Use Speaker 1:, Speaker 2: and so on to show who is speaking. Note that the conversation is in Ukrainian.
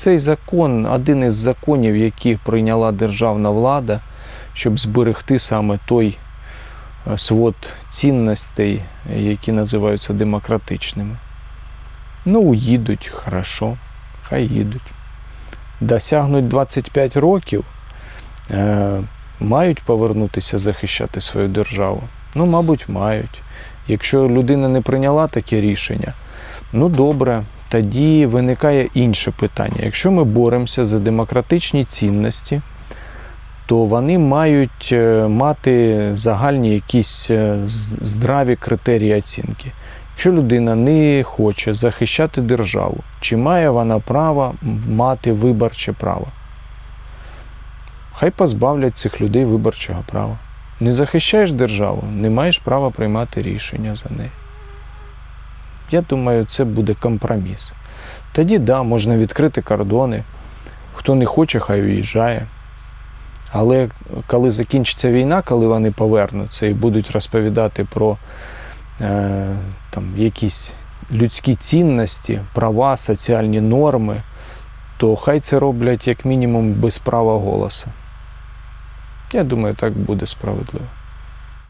Speaker 1: Цей закон один із законів, які прийняла державна влада, щоб зберегти саме той е, свод цінностей, які називаються демократичними. Ну, їдуть, хорошо, хай їдуть. Досягнуть 25 років, е, мають повернутися захищати свою державу. Ну, мабуть, мають. Якщо людина не прийняла таке рішення, ну добре, тоді виникає інше питання. Якщо ми боремося за демократичні цінності, то вони мають е, мати загальні якісь е, здраві критерії оцінки. Якщо людина не хоче захищати державу, чи має вона право мати виборче право? Хай позбавлять цих людей виборчого права. Не захищаєш державу, не маєш права приймати рішення за неї. Я думаю, це буде компроміс. Тоді да, можна відкрити кордони. Хто не хоче, хай уїжджає. Але коли закінчиться війна, коли вони повернуться і будуть розповідати про е, там, якісь людські цінності, права, соціальні норми, то хай це роблять як мінімум без права голосу. Я думаю, так буде справедливо.